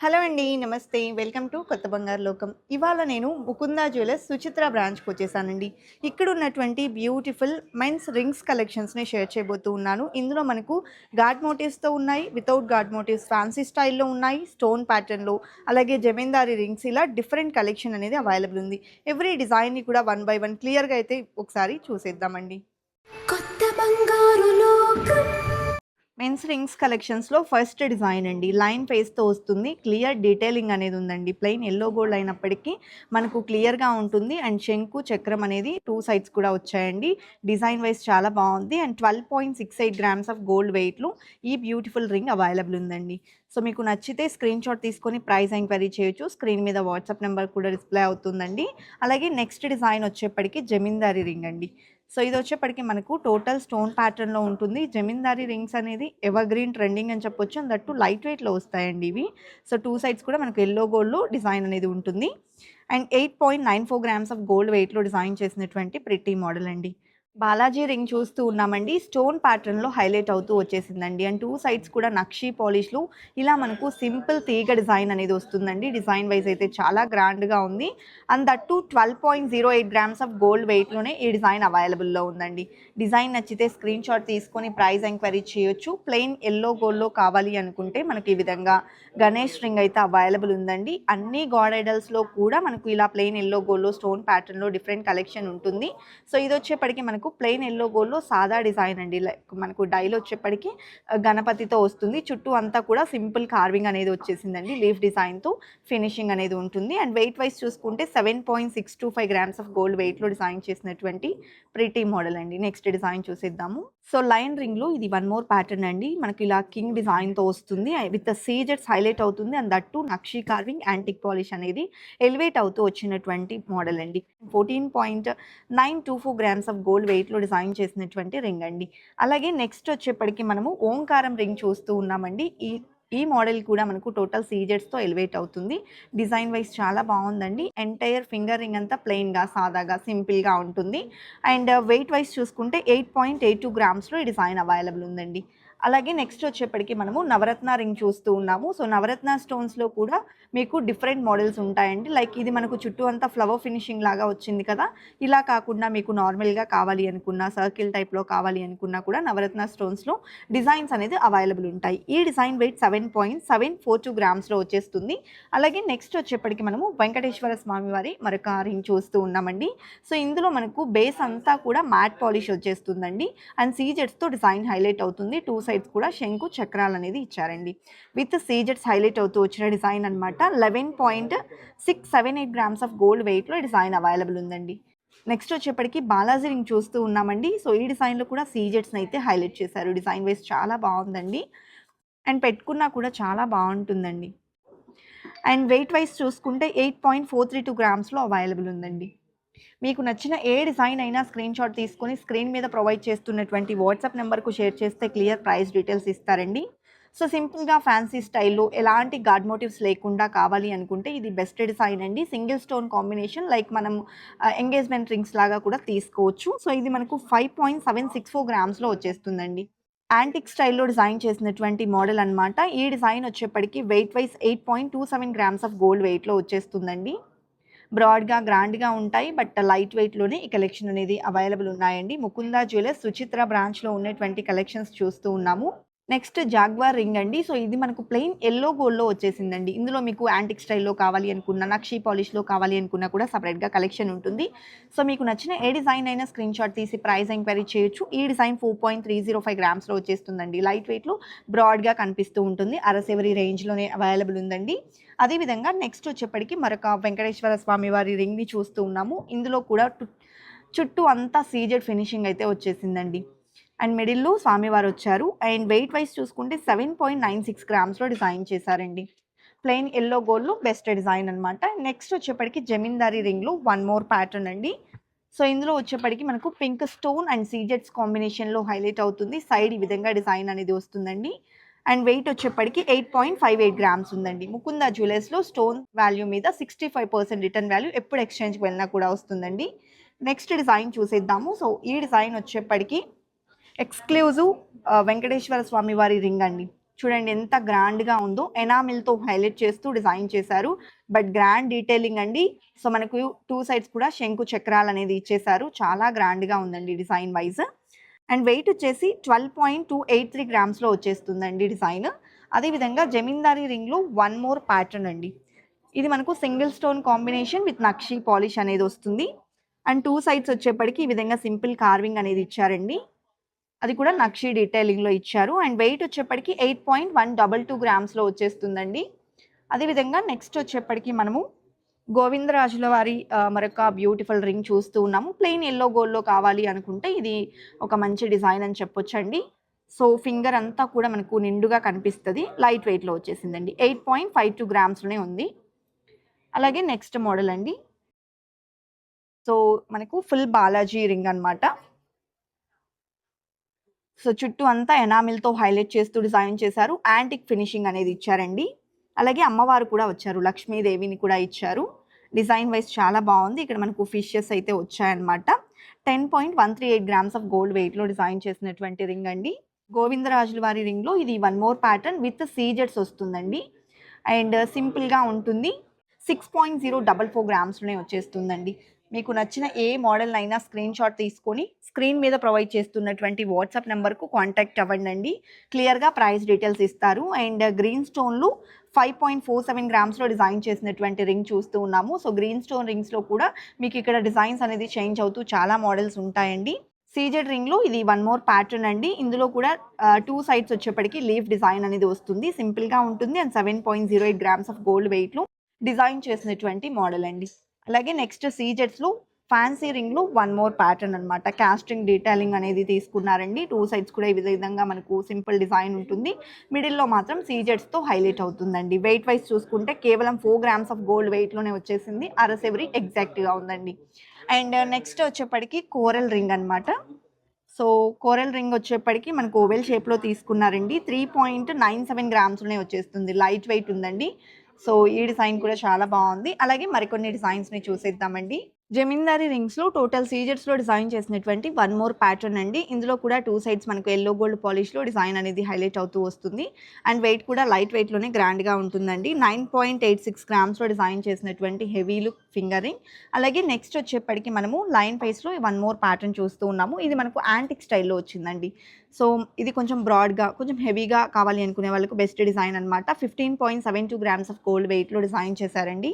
Hello అండి నమస్తే. Welcome to కొత్త బంగారు లోకం. ఇవాళ నేను ముకుందా జ్యువెలర్స్ సుచిత్ర బ్రాంచ్కి వచ్చేసానండి. ఇక్కడ ఉన్నటువంటి బ్యూటిఫుల్ మెన్స్ రింగ్స్ కలెక్షన్స్ని షేర్ చేయబోతూ ఉన్నాను. ఇందులో మనకు గాడ్ మోటివ్స్తో ఉన్నాయి వితౌట్ గాడ్ మోటివ్స్ ఫ్యాన్సీ స్టైల్లో ఉన్నాయి స్టోన్ ప్యాటర్న్లో అలాగే జమీందారీ రింగ్స్ ఇలా డిఫరెంట్ కలెక్షన్ అనేది అవైలబుల్ ఉంది. ఎవ్రీ డిజైన్ని కూడా వన్ బై వన్ క్లియర్గా అయితే ఒకసారి చూసేద్దామండి. కొత్త మెన్స్ రింగ్స్ కలెక్షన్స్లో ఫస్ట్ డిజైన్ అండి. లైన్ ఫేస్తో వస్తుంది. క్లియర్ డీటెయిలింగ్ అనేది ఉందండి. ప్లెయిన్ ఎల్లో గోల్డ్ అయినప్పటికీ మనకు క్లియర్గా ఉంటుంది. అండ్ శంకు చక్రం అనేది టూ సైడ్స్ కూడా వచ్చాయండి. డిజైన్ వైజ్ చాలా బాగుంది. And twelve point six eight grams of gold వెయిట్లు ఈ బ్యూటిఫుల్ రింగ్ అవైలబుల్ ఉందండి. సో మీకు నచ్చితే స్క్రీన్ షాట్ తీసుకొని ప్రైస్ ఎంక్వైరీ చేయొచ్చు. స్క్రీన్ మీద వాట్సాప్ నెంబర్ కూడా డిస్ప్లే అవుతుందండి. అలాగే నెక్స్ట్ డిజైన్ వచ్చేప్పటికి జమీందారీ రింగ్ అండి. సో ఇది వచ్చేప్పటికి మనకు టోటల్ స్టోన్ ప్యాటర్న్లో ఉంటుంది. జమీందారీ రింగ్స్ అనేది ఎవర్ గ్రీన్ ట్రెండింగ్ అని చెప్పొచ్చు. అండ్ దట్టు లైట్ వెయిట్లో వస్తాయండి ఇవి. సో టూ సైడ్స్ కూడా మనకు ఎల్లో గోల్డ్లో డిజైన్ అనేది ఉంటుంది. And eight point nine four grams of gold వెయిట్లో డిజైన్ చేసినటువంటి ప్రిటీ మోడల్ అండి. బాలాజీ రింగ్ చూస్తూ ఉన్నామండి. స్టోన్ ప్యాటర్న్లో హైలైట్ అవుతూ వచ్చేసిందండి. అండ్ టూ సైడ్స్ కూడా నక్షీ పాలిష్లు. ఇలా మనకు సింపుల్ తీగ డిజైన్ అనేది వస్తుందండి. డిజైన్ వైజ్ అయితే చాలా గ్రాండ్గా ఉంది. And that twelve point zero eight grams of gold వెయిట్లోనే ఈ డిజైన్ అవైలబుల్లో ఉందండి. డిజైన్ నచ్చితే స్క్రీన్ షాట్ తీసుకొని ప్రైస్ ఎంక్వైరీ చేయొచ్చు. ప్లెయిన్ ఎల్లో గోల్డ్లో కావాలి అనుకుంటే మనకి ఈ విధంగా గణేష్ రింగ్ అయితే అవైలబుల్ ఉందండి. అన్ని గాడ్ ఐడల్స్లో కూడా మనకు ఇలా ప్లెయిన్ ఎల్లో గోల్డ్లో స్టోన్ ప్యాటర్న్లో డిఫరెంట్ కలెక్షన్ ఉంటుంది. సో ఇది వచ్చేప్పటికి మనకు ప్లెయిన్ ఎల్లో గోల్డ్లో సాదా డిజైన్ అండి. లైక్ మనకు డైలో వచ్చేప్పటికి గణపతితో వస్తుంది. చుట్టూ అంతా కూడా సింపుల్ కార్వింగ్ అనేది వచ్చేసిందండి. లీఫ్ డిజైన్తో ఫినిషింగ్ అనేది ఉంటుంది. అండ్ వెయిట్ వైజ్ చూసుకుంటే seven point six two five grams of gold వెయిట్లో డిజైన్ చేసినటువంటి ప్రిటీ మోడల్ అండి. నెక్స్ట్ డిజైన్ చూసేద్దాము. సో లైన్ రింగ్లో ఇది వన్ మోర్ ప్యాటర్న్ అండి. మనకి ఇలా కింగ్ డిజైన్తో వస్తుంది. విత్ సీజెట్స్ హైలైట్ అవుతుంది. And that nakshi carving antique polish అనేది ఎలివేట్ అవుతూ వచ్చినటువంటి మోడల్ అండి. Fourteen point nine two four grams of gold వెయిట్లో డిజైన్ చేసినటువంటి రింగ్ అండి. అలాగే నెక్స్ట్ వచ్చేప్పటికి మనము ఓంకారం రింగ్ చూస్తూ ఉన్నామండి. ఈ ఈ మోడల్ కూడా మనకు టోటల్ సీజెట్స్తో ఎలివేట్ అవుతుంది. డిజైన్ వైజ్ చాలా బాగుందండి. ఎంటైర్ ఫింగర్ రింగ్ అంతా ప్లెయిన్గా సాదాగా సింపుల్గా ఉంటుంది. అండ్ వెయిట్ వైజ్ చూసుకుంటే ఎయిట్ పాయింట్ ఎయిట్ టూ గ్రామ్స్లో ఈ డిజైన్ అవైలబుల్ ఉందండి. అలాగే నెక్స్ట్ వచ్చేప్పటికి మనము నవరత్న రింగ్ చూస్తూ ఉన్నాము. సో నవరత్న స్టోన్స్లో కూడా మీకు డిఫరెంట్ మోడల్స్ ఉంటాయండి. లైక్ ఇది మనకు చుట్టూ అంతా ఫ్లవర్ ఫినిషింగ్ లాగా వచ్చింది కదా. ఇలా కాకుండా మీకు నార్మల్గా కావాలి అనుకున్నా సర్కిల్ టైప్లో కావాలి అనుకున్నా కూడా నవరత్న స్టోన్స్లో డిజైన్స్ అనేది అవైలబుల్ ఉంటాయి. ఈ design weight seven point seven four two గ్రామ్స్లో వచ్చేస్తుంది. అలాగే నెక్స్ట్ వచ్చేప్పటికి మనము వెంకటేశ్వర స్వామి వారి మరొక రింగ్ చూస్తూ ఉన్నామండి. సో ఇందులో మనకు బేస్ అంతా కూడా మ్యాట్ పాలిష్ వచ్చేస్తుందండి. అండ్ సీజెట్స్తో డిజైన్ హైలైట్ అవుతుంది. టూ సైడ్స్ కూడా శంకు చక్రాలు అనేది ఇచ్చారండి. విత్ సీజెట్స్ హైలైట్ అవుతూ వచ్చిన డిజైన్ అనమాట eleven point six seven eight grams of gold వెయిట్లో డిజైన్ అవైలబుల్ ఉందండి. నెక్స్ట్ వచ్చేప్పటికి బాలాజీ రింగ్ చూస్తూ ఉన్నామండి. సో ఈ డిజైన్లో కూడా సీజెట్స్ని అయితే హైలైట్ చేశారు. డిజైన్ వైజ్ చాలా బాగుందండి. అండ్ పెట్టుకున్నా కూడా చాలా బాగుంటుందండి. అండ్ వెయిట్ వైజ్ చూసుకుంటే eight point four three two గ్రామ్స్లో available ఉందండి. మీకు నచ్చిన ఏ డిజైన్ అయినా స్క్రీన్ షాట్ తీసుకొని స్క్రీన్ మీద ప్రొవైడ్ చేస్తున్నటువంటి వాట్సాప్ నెంబర్కు షేర్ చేస్తే క్లియర్ ప్రైస్ డీటెయిల్స్ ఇస్తారండి. సో సింపుల్గా ఫ్యాన్సీ స్టైల్లో ఎలాంటి గాడ్ మోటివ్స్ లేకుండా కావాలి అనుకుంటే ఇది బెస్ట్ డిజైన్ అండి. సింగిల్ స్టోన్ కాంబినేషన్ లైక్ మనం ఎంగేజ్మెంట్ రింగ్స్ లాగా కూడా తీసుకోవచ్చు. సో ఇది మనకు five point seven six four గ్రామ్స్లో వచ్చేస్తుందండి. యాంటిక్ స్టైల్లో డిజైన్ చేసినటువంటి మోడల్ అన్నమాట. ఈ డిజైన్ వచ్చేప్పటికి weight wise eight point two seven grams of gold వెయిట్లో వచ్చేస్తుందండి. బ్రాడ్గా గ్రాండ్గా ఉంటాయి. బట్ లైట్ వెయిట్లోనే ఈ కలెక్షన్ అనేది అవైలబుల్ ఉన్నాయండి. ముకుందా జ్యువెలర్స్ సుచిత్ర బ్రాంచ్లో ఉన్నటువంటి కలెక్షన్స్ చూస్తూ ఉన్నాము. నెక్స్ట్ జాగ్వార్ రింగ్ అండి. సో ఇది మనకు ప్లెయిన్ ఎల్లో గోల్డ్లో వచ్చేసిందండి. ఇందులో మీకు యాంటిక్ స్టైల్లో కావాలి అనుకున్నా నక్షీ పాలిష్లో కావాలి అనుకున్నా కూడా సపరేట్గా కలెక్షన్ ఉంటుంది. సో మీకు నచ్చిన ఏ డిజైన్ అయినా స్క్రీన్ షాట్ తీసి ప్రైస్ ఎంక్వైరీ చేయొచ్చు. ఈ design four point three zero five గ్రామ్స్లో వచ్చేస్తుందండి. లైట్ వెయిట్లో బ్రాడ్గా కనిపిస్తూ ఉంటుంది. అరసెవరి రేంజ్లోనే అవైలబుల్ ఉందండి. అదేవిధంగా నెక్స్ట్ వచ్చేప్పటికి మరొక వెంకటేశ్వర స్వామి వారి రింగ్ని చూస్తూ ఉన్నాము. ఇందులో కూడా చుట్టూ అంతా సీజెడ్ ఫినిషింగ్ అయితే వచ్చేసిందండి. అండ్ మిడిల్లో స్వామివారు వచ్చారు. అండ్ వెయిట్ వైజ్ చూసుకుంటే సెవెన్ పాయింట్ నైన్ సిక్స్ గ్రామ్స్లో డిజైన్ చేశారండి. ప్లెయిన్ ఎల్లో గోల్డ్లో బెస్ట్ డిజైన్ అనమాట నెక్స్ట్ వచ్చేప్పటికి జమీందారీ రింగ్లో వన్ మోర్ ప్యాటర్న్ అండి. సో ఇందులో వచ్చేప్పటికి మనకు పింక్ స్టోన్ అండ్ సీజెట్స్ కాంబినేషన్లో హైలైట్ అవుతుంది. సైడ్ ఈ విధంగా డిజైన్ అనేది వస్తుందండి. అండ్ వెయిట్ వచ్చేప్పటికి eight point five eight grams ఉందండి. ముకుందా జ్యువెలర్స్లో స్టోన్ వాల్యూ మీద sixty five percent return value ఎప్పుడు ఎక్స్చేంజ్కి వెళ్ళినా కూడా వస్తుందండి. నెక్స్ట్ డిజైన్ చూసేద్దాము. సో ఈ డిజైన్ వచ్చేప్పటికి ఎక్స్క్లూజివ్ వెంకటేశ్వర స్వామి వారి రింగ్ అండి చూడండి ఎంత గ్రాండ్‌గా ఉందో. ఎనామిల్‌తో హైలైట్ చేస్తూ డిజైన్ చేశారు. బట్ గ్రాండ్ డీటెయిలింగ్ అండి. సో, మనకు టూ సైడ్స్ కూడా శంకు చక్రాలనేది ఇచ్చేశారు. చాలా గ్రాండ్‌గా ఉందండి డిజైన్ వైస్. అండ్ వెయిట్ వచ్చేసి 12.283 గ్రామ్స్‌లో వచ్చేస్తుందండి డిజైన్. అదేవిధంగా జమీందారీ రింగ్‌లో వన్ మోర్ ప్యాటర్న్ అండి. ఇది మనకు సింగిల్ స్టోన్ కాంబినేషన్ విత్ నక్షి పాలిష్ అనేది వస్తుంది. అండ్ టూ సైడ్స్ వచ్చేప్పటికి ఈ విధంగా సింపుల్ కార్వింగ్ అనేది ఇచ్చారండి. అది కూడా నక్షి డీటెయిలింగ్‌లో ఇచ్చారు. అండ్ వెయిట్ వచ్చేప్పటికి 8.122 గ్రామ్స్‌లో వచ్చేస్తుందండి. అదేవిధంగా నెక్స్ట్ వచ్చేప్పటికి మనము గోవిందరాజుల వారి మరొక బ్యూటిఫుల్ రింగ్ చూస్తూ ఉన్నాము. ప్లెయిన్ ఎల్లో గోల్డ్‌లో కావాలి అనుకుంటే ఇది ఒక మంచి డిజైన్ అని చెప్పొచ్చండి. సో, ఫింగర్ అంతా కూడా మనకు నిండుగా కనిపిస్తుంది లైట్ వెయిట్‌లో వచ్చేసిందండి. 8.52 గ్రామ్స్‌లోనే ఉంది. అలాగే నెక్స్ట్ మోడల్ అండి. సో, మనకు ఫుల్ బాలాజీ రింగ్ అన్నమాట. సో, చుట్టూ అంతా ఎనామిల్‌తో హైలైట్ చేస్తూ డిజైన్ చేశారు. యాంటిక్ ఫినిషింగ్ అనేది ఇచ్చారండి. అలాగే అమ్మవారు కూడా వచ్చారు. లక్ష్మీదేవిని కూడా ఇచ్చారు. డిజైన్ వైస్ చాలా బాగుంది ఇక్కడ మనకు ఫిషెస్ అయితే వచ్చాయన్నమాట. 10.138 గ్రామ్స్ ఆఫ్ గోల్డ్ వెయిట్‌లో డిజైన్ చేసినటువంటి రింగ్ అండి. గోవిందరాజుల వారి రింగ్‌లో ఇది వన్ మోర్ ప్యాటర్న్ విత్ సీజెడ్స్ వస్తుందండి. అండ్ సింపుల్‌గా ఉంటుంది. 6.044 గ్రామ్స్‌లోనే వచ్చేస్తుందండి. మీకు నచ్చిన ఏ మోడల్ అయినా స్క్రీన్ షాట్ తీసుకొని స్క్రీన్ మీద ప్రొవైడ్ చేస్తున్నటువంటి వాట్సాప్ నెంబర్కు కాంటాక్ట్ అవ్వండి క్లియర్‌గా ప్రైస్ డీటెయిల్స్ ఇస్తారు. అండ్ గ్రీన్ స్టోన్లు ఫైవ్ పాయింట్ ఫోర్ సెవెన్ గ్రామ్స్‌లో డిజైన్ చేసినటువంటి రింగ్ చూస్తూ ఉన్నాము. సో, గ్రీన్ స్టోన్ రింగ్స్‌లో కూడా మీకు ఇక్కడ డిజైన్స్ అనేది చేంజ్ అవుతూ చాలా మోడల్స్ ఉంటాయండి. సీజెడ్ రింగ్‌లో ఇది వన్ మోర్ ప్యాటర్న్ అండి. ఇందులో కూడా టూ సైడ్స్ వచ్చేప్పటికి లీఫ్ డిజైన్ అనేది వస్తుంది. సింపుల్‌గా ఉంటుంది. అండ్ 7.08 గ్రామ్స్ ఆఫ్ గోల్డ్ వెయిట్‌లో డిజైన్ చేసినటువంటి మోడల్ అండి. అలాగే నెక్స్ట్ సీజెడ్స్‌లో ఫ్యాన్సీ రింగ్‌లో వన్ మోర్ ప్యాటర్న్ అనమాట క్యాస్టింగ్ డీటెయిలింగ్ అనేది తీసుకున్నారండి. టూ సైడ్స్ కూడా ఈ విధంగా మనకు సింపుల్ డిజైన్ ఉంటుంది. మిడిల్‌లో మాత్రం సీజెట్స్తో హైలైట్ అవుతుందండి. వెయిట్ వైస్ చూసుకుంటే కేవలం ఫోర్ గ్రామ్స్ ఆఫ్ గోల్డ్ వెయిట్‌లోనే వచ్చేసింది. అరసెవరి ఎగ్జాక్ట్‌గా ఉందండి. అండ్ నెక్స్ట్ వచ్చేప్పటికి కోరల్ రింగ్ అన్నమాట. సో, కోరల్ రింగ్ వచ్చేప్పటికి మనకు ఓవెల్ షేప్‌లో తీసుకున్నారండి. 3.97 గ్రామ్స్‌లోనే వచ్చేస్తుంది. లైట్ వెయిట్ ఉందండి. సో, ఈ డిజైన్ కూడా చాలా బాగుంది అలాగే మరికొన్ని డిజైన్స్‌ని చూసేద్దామండి. జమీందారీ రింగ్స్‌లో టోటల్ సీజెడ్స్‌లో డిజైన్ చేసినటువంటి వన్ మోర్ ప్యాటర్న్ అండి. ఇందులో కూడా టూ సైడ్స్ మనకు ఎల్లో గోల్డ్ పాలిష్‌లో డిజైన్ అనేది హైలైట్ అవుతూ వస్తుంది. అండ్ వెయిట్ కూడా లైట్ వెయిట్‌లోనే గ్రాండ్‌గా ఉంటుందండి. 9.86 గ్రామ్స్‌లో డిజైన్ చేసినటువంటి హెవీ లుక్ ఫింగర్ రింగ్. అలాగే నెక్స్ట్ వచ్చేప్పటికి మనము లైన్ ఫేస్‌లో వన్ మోర్ ప్యాటర్న్ చూస్తూ ఉన్నాము. ఇది మనకు యాంటిక్ స్టైల్‌లో వచ్చిందండి. సో, ఇది కొంచెం బ్రాడ్‌గా కొంచెం హెవీగా కావాలి అనుకునే వాళ్ళకు బెస్ట్ డిజైన్ అన్నమాట. 15.72 గ్రామ్స్ ఆఫ్ గోల్డ్ వెయిట్‌లో డిజైన్ చేశారండి.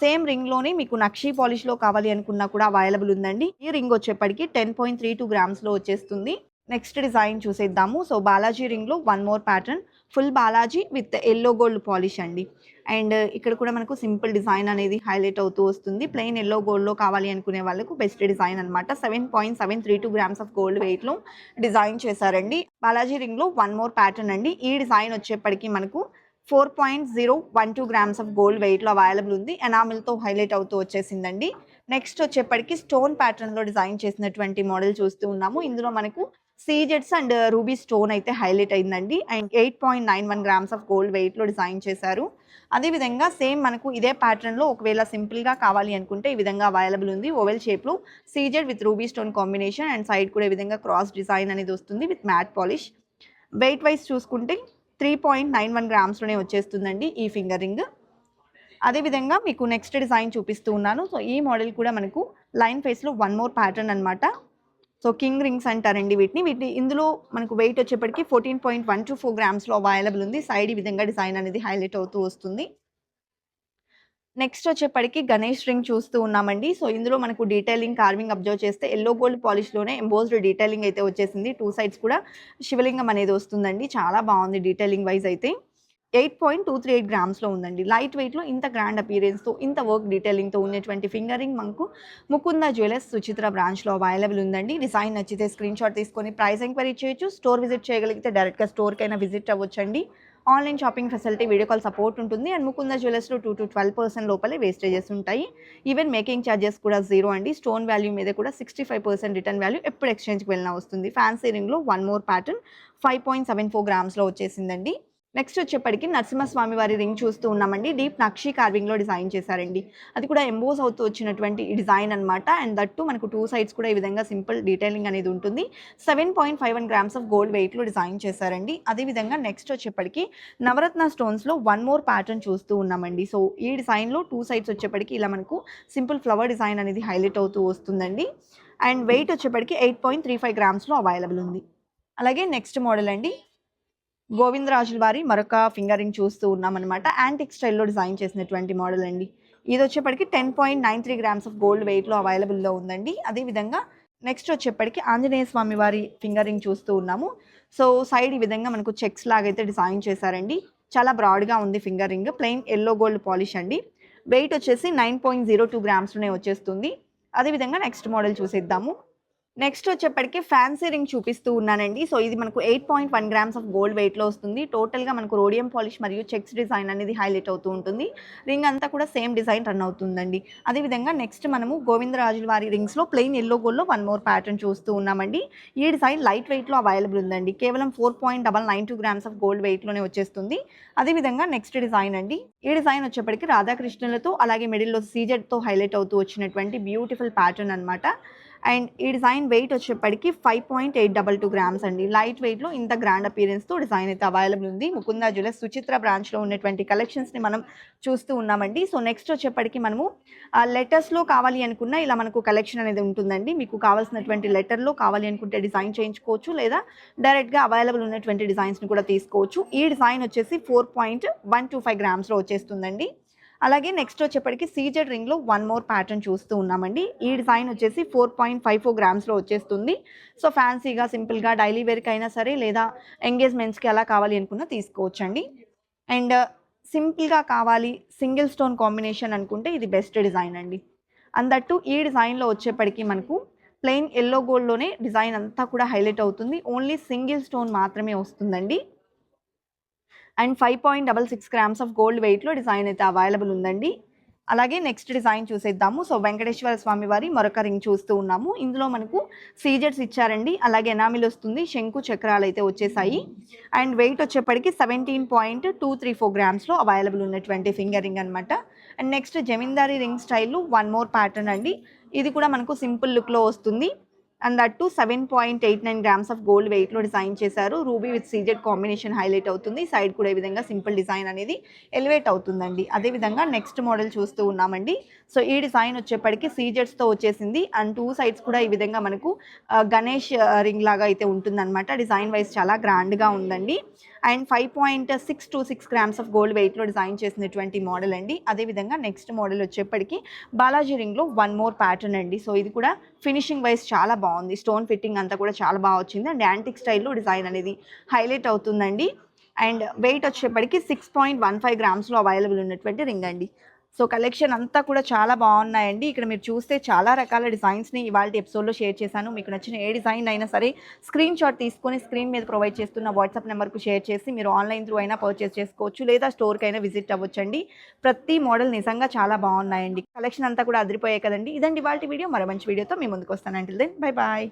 సేమ్ రింగ్‌లోనే మీకు నక్షి పాలిష్‌లో కావాలి అనుకున్నా కూడా అవైలబుల్ ఉందండి. ఈ రింగ్ వచ్చేప్పటికి 10.32 గ్రామ్స్‌లో వచ్చేస్తుంది. నెక్స్ట్ డిజైన్ చూసేద్దాము. సో, బాలాజీ రింగ్‌లో one more pattern full Balaji with yellow gold polish అండి. అండ్ ఇక్కడ కూడా మనకు సింపుల్ డిజైన్ అనేది హైలైట్ అవుతూ వస్తుంది. ప్లెయిన్ ఎల్లో గోల్డ్‌లో కావాలి అనుకునే వాళ్ళకు బెస్ట్ డిజైన్ అన్నమాట. 7.732 గ్రామ్స్ ఆఫ్ గోల్డ్ వెయిట్‌లో డిజైన్ చేశారండి. బాలాజీ రింగ్‌లో వన్ మోర్ ప్యాటర్న్ అండి. ఈ డిజైన్ వచ్చేప్పటికి మనకు 4.012 గ్రామ్స్ ఆఫ్ గోల్డ్ వెయిట్‌లో అవైలబుల్ ఉంది. ఎనామిల్‌తో హైలైట్ అవుతూ వచ్చేసిందండి. నెక్స్ట్ వచ్చేప్పటికి స్టోన్ ప్యాటర్న్‌లో డిజైన్ చేసినటువంటి మోడల్ చూస్తూ ఉన్నాము. ఇందులో మనకు సీజెడ్స్ అండ్ రూబీ స్టోన్ అయితే హైలైట్ అయిందండి. అండ్ 8.91 గ్రామ్స్ ఆఫ్ గోల్డ్ వెయిట్‌లో డిజైన్ చేశారు. అదేవిధంగా సేమ్ మనకు ఇదే ప్యాటర్న్‌లో ఒకవేళ సింపుల్‌గా కావాలి అనుకుంటే ఈ విధంగా అవైలబుల్ ఉంది. ఓవెల్ షేప్‌లో CZ with ruby stone combination and side కూడా ఈ విధంగా క్రాస్ డిజైన్ అనేది వస్తుంది with matte polish. Weight wise చూసుకుంటే 3.91 గ్రామ్స్‌లోనే వచ్చేస్తుందండి ఈ ఫింగర్ రింగ్. అదేవిధంగా మీకు నెక్స్ట్ డిజైన్ చూపిస్తూ ఉన్నాను. సో, ఈ మోడల్ కూడా మనకు లైన్ ఫేస్‌లో వన్ మోర్ ప్యాటర్న్ అనమాట సో, కింగ్ రింగ్స్ అంటారండి వీటిని. వీటిని ఇందులో మనకు వెయిట్ వచ్చేప్పటికి 14.124 గ్రామ్స్‌లో అవైలబుల్ ఉంది. సైడ్ ఈ విధంగా డిజైన్ అనేది హైలైట్ అవుతూ వస్తుంది. నెక్స్ట్ వచ్చేప్పటికి గణేష్ రింగ్ చూస్తూ ఉన్నామండి. సో, ఇందులో మనకు డీటెయిలింగ్, కార్వింగ్ అబ్జర్వ్ చేస్తే ఎల్లో గోల్డ్ పాలిష్‌లోనే ఎంబోజ్డ్ డీటెయిలింగ్ అయితే వచ్చేసింది. టూ సైడ్స్ కూడా శివలింగం అనేది వస్తుందండి. చాలా బాగుంది డీటెయిలింగ్ వైస్ అయితే. 8.238 గ్రామ్స్‌లో ఉందండి. లైట్ వెయిట్‌లో ఇంత గ్రాండ్ అపియరెన్స్‌తో ఇంత వర్క్ డీటెయిలింగ్‌తో ఉన్నటువంటి ఫింగరింగ్ మనకు ముకుంద జ్యువెలర్స్ సుచిత్ర బ్రాంచ్‌లో అవైలబుల్ ఉందండి. డిజైన్ నచ్చితే స్క్రీన్ షాట్ తీసుకొని ప్రైస్ ఎంక్వైరీ చేయొచ్చు. స్టోర్ విజిట్ చేయగలిగితే డైరెక్ట్‌గా స్టోర్‌కైనా visit అవ్వచ్చండి online shopping facility video call support ఉంటుంది. అండ్ ముకుంద జ్యువెలర్స్‌లో 2-12% లోపలే వేస్టేజెస్ ఉంటాయి. ఈవెన్ మేకింగ్ ఛార్జెస్ కూడా జీరో అండి. స్టోన్ వాల్యూ మీద కూడా 65% రిటర్న్ వాల్యూ ఎప్పుడు ఎక్స్‌చేంజ్‌కి వెళ్ళినా వస్తుంది. ఫ్యాన్సీ రింగ్‌లో వన్ మోర్ ప్యాటర్న్ 5.74 గ్రామ్స్‌లో వచ్చేసిందండి. నెక్స్ట్ వచ్చేప్పటికి నరసింహస్వామి వారి రింగ్ చూస్తూ ఉన్నామండి. డీప్ నక్షి కార్వింగ్లో డిజైన్ చేశారండి. అది కూడా ఎంబోస్ అవుతూ వచ్చినటువంటి డిజైన్ అనమాట అండ్ దట్టు మనకు టూ సైడ్స్ కూడా ఈ విధంగా సింపుల్ డీటెయిలింగ్ అనేది ఉంటుంది. Seven point five one grams of gold వెయిట్లో డిజైన్ చేశారండి. అదేవిధంగా నెక్స్ట్ వచ్చేప్పటికి నవరత్న స్టోన్స్లో వన్ మోర్ ప్యాటర్న్ చూస్తూ ఉన్నామండి. సో ఈ డిజైన్లో టూ సైడ్స్ వచ్చేప్పటికి ఇలా మనకు సింపుల్ ఫ్లవర్ డిజైన్ అనేది హైలైట్ అవుతూ వస్తుందండి. అండ్ వెయిట్ వచ్చేప్పటికి eight point three five గ్రామ్స్లో available ఉంది. అలాగే నెక్స్ట్ మోడల్ అండి. గోవిందరాజుల వారి మరొక ఫింగరింగ్ చూస్తూ ఉన్నామన్నమాట. యాంటిక్ స్టైల్లో డిజైన్ చేసినటువంటి మోడల్ అండి. ఇది వచ్చేప్పటికి ten point nine three grams of gold వెయిట్లో అవైలబుల్లో ఉందండి. అదేవిధంగా నెక్స్ట్ వచ్చేప్పటికి ఆంజనేయ స్వామి వారి ఫింగరింగ్ చూస్తూ ఉన్నాము. సో సైడ్ ఈ విధంగా మనకు చెక్స్ లాగైతే డిజైన్ చేశారండి. చాలా బ్రాడ్గా ఉంది finger ring. Plain yellow gold polish అండి. వెయిట్ వచ్చేసి నైన్ పాయింట్ జీరో టూ గ్రామ్స్లోనే వచ్చేస్తుంది. అదేవిధంగా నెక్స్ట్ మోడల్ చూసేద్దాము. నెక్స్ట్ వచ్చేప్పటికి ఫ్యాన్సీ రింగ్ చూపిస్తూ ఉన్నానండి. సో ఇది మనకు eight point one grams of gold వెయిట్లో వస్తుంది. టోటల్గా మనకు రోడియం పాలిష్ మరియు చెక్స్ డిజైన్ అనేది హైలైట్ అవుతూ ఉంటుంది. రింగ్ అంతా కూడా సేమ్ డిజైన్ రన్ అవుతుందండి. అదేవిధంగా నెక్స్ట్ మనము గోవిందరాజుల వారి రింగ్స్లో ప్లెయిన్ ఎల్లో గోల్డ్లో వన్ మోర్ ప్యాటర్న్ చూస్తూ ఉన్నామండి. ఈ డిజైన్ లైట్ వెయిట్లో అవైలబుల్ ఉందండి. కేవలం four point double nine two grams of gold వెయిట్లోనే వచ్చేస్తుంది. అదేవిధంగా నెక్స్ట్ డిజైన్ అండి. ఈ డిజైన్ వచ్చేప్పటికి రాధాకృష్ణులతో అలాగే మిడిల్లో సీజెడ్తో హైలైట్ అవుతూ వచ్చినటువంటి బ్యూటిఫుల్ ప్యాటర్న్ అనమాట అండ్ ఈ డిజైన్ వెయిట్ వచ్చేప్పటికి five point eight double two grams అండి. లైట్ వెయిట్లో ఇంత గ్రాండ్ అపీరెన్స్తో డిజైన్ అయితే అవైలబుల్ ఉంది. ముకుందా జ్యువెలర్స్ సుచిత్ర బ్రాంచ్లో ఉన్నటువంటి కలెక్షన్స్ని మనం చూస్తూ ఉన్నామండి. సో నెక్స్ట్ వచ్చేప్పటికి మనము లెటర్స్లో కావాలి అనుకున్న ఇలా మనకు కలెక్షన్ అనేది ఉంటుందండి. మీకు కావాల్సినటువంటి లెటర్లో కావాలి అనుకుంటే డిజైన్ చేయించుకోవచ్చు లేదా డైరెక్ట్గా అవైలబుల్ ఉన్నటువంటి డిజైన్స్ని కూడా తీసుకోవచ్చు. ఈ డిజైన్ వచ్చేసి four point one two five గ్రామ్స్లో వచ్చేస్తుందండి. అలాగే నెక్స్ట్ వచ్చేప్పటికి సీజెడ్ రింగ్లో వన్ మోర్ ప్యాటర్న్ చూస్తూ ఉన్నామండి. ఈ డిజైన్ వచ్చేసి ఫోర్ పాయింట్ ఫైవ్ ఫోర్ గ్రామ్స్లో వచ్చేస్తుంది. సో ఫ్యాన్సీగా సింపుల్గా డైలీ వేర్కి అయినా సరే లేదా ఎంగేజ్మెంట్స్కి అలా కావాలి అనుకున్నా తీసుకోవచ్చండి. అండ్ సింపుల్గా uh, కావాలి సింగిల్ స్టోన్ కాంబినేషన్ అనుకుంటే ఇది బెస్ట్ డిజైన్ అండి. అందట్టు ఈ డిజైన్లో వచ్చేప్పటికి మనకు ప్లెయిన్ ఎల్లో గోల్డ్లోనే డిజైన్ అంతా కూడా హైలైట్ అవుతుంది. ఓన్లీ సింగిల్ స్టోన్ మాత్రమే వస్తుందండి. And five point double six grams of gold వెయిట్లో డిజైన్ అయితే అవైలబుల్ ఉందండి. అలాగే నెక్స్ట్ డిజైన్ చూసేద్దాము. సో వెంకటేశ్వర స్వామి వారి మరొక రింగ్ చూస్తూ ఉన్నాము. ఇందులో మనకు సీజర్స్ ఇచ్చారండి. అలాగే ఎనామిల్ వస్తుంది. శంకు చక్రాలు అయితే వచ్చేసాయి. అండ్ వెయిట్ వచ్చేప్పటికి seventeen point two three four గ్రామ్స్లో available ఉన్నటువంటి ఫింగర్ రింగ్ అనమాట అండ్ నెక్స్ట్ జమీందారీ రింగ్ స్టైల్లో వన్ మోర్ ప్యాటర్న్ అండి. ఇది కూడా మనకు సింపుల్ లుక్లో వస్తుంది. And that too seven point eight nine grams of gold వెయిట్లో డిజైన్ చేశారు. Ruby with CZ combination highlight అవుతుంది. సైడ్ కూడా ఈ విధంగా సింపుల్ డిజైన్ అనేది ఎలివేట్ అవుతుందండి. అదేవిధంగా నెక్స్ట్ మోడల్ చూస్తూ ఉన్నామండి. సో ఈ డిజైన్ వచ్చేప్పటికి సీజెడ్స్తో వచ్చేసింది. అండ్ టూ సైడ్స్ కూడా ఈ విధంగా మనకు uh, గణేష్ uh, రింగ్ లాగా అయితే ఉంటుందన్నమాట. డిజైన్ వైజ్ చాలా గ్రాండ్గా ఉందండి. And five point six two six grams of gold వెయిట్లో డిజైన్ చేసినటువంటి మోడల్ అండి. అదేవిధంగా నెక్స్ట్ మోడల్ వచ్చేప్పటికి బాలాజీ రింగ్లో వన్ మోర్ ప్యాటర్న్ అండి. సో ఇది కూడా ఫినిషింగ్ వైజ్ చాలా బాగుంది. స్టోన్ ఫిట్టింగ్ అంతా కూడా చాలా బాగా వచ్చింది. అండ్ యాంటిక్ స్టైల్లో డిజైన్ అనేది హైలైట్ అవుతుందండి. అండ్ వెయిట్ వచ్చేప్పటికి six point one five grams available ఉన్నటువంటి రింగ్ అండి. సో కలెక్షన్ అంతా కూడా చాలా బాగున్నాయండి. ఇక్కడ మీరు చూస్తే చాలా రకాల డిజైన్స్ని ఇవాళ ఎపిసోడ్లో షేర్ చేశాను. మీకు నచ్చిన ఏ డిజైన్ అయినా సరే స్క్రీన్ షాట్ తీసుకొని స్క్రీన్ మీద ప్రొవైడ్ చేస్తున్న వాట్సాప్ నెంబర్కు షేర్ చేసి మీరు ఆన్లైన్ త్రూ అయినా పర్చేస్ చేసుకోవచ్చు లేదా స్టోర్కి అయినా విజిట్ అవ్వచ్చండి. ప్రతి మోడల్ నిజంగా చాలా బాగున్నాయండి. కలెక్షన్ అంతా కూడా అదిరిపోయాయి కదండి. ఇదండి వాటి వీడియో మరో మంచి వీడియోతో మీ ముందుకు వస్తాను. అంటే దెన్ బై బాయ్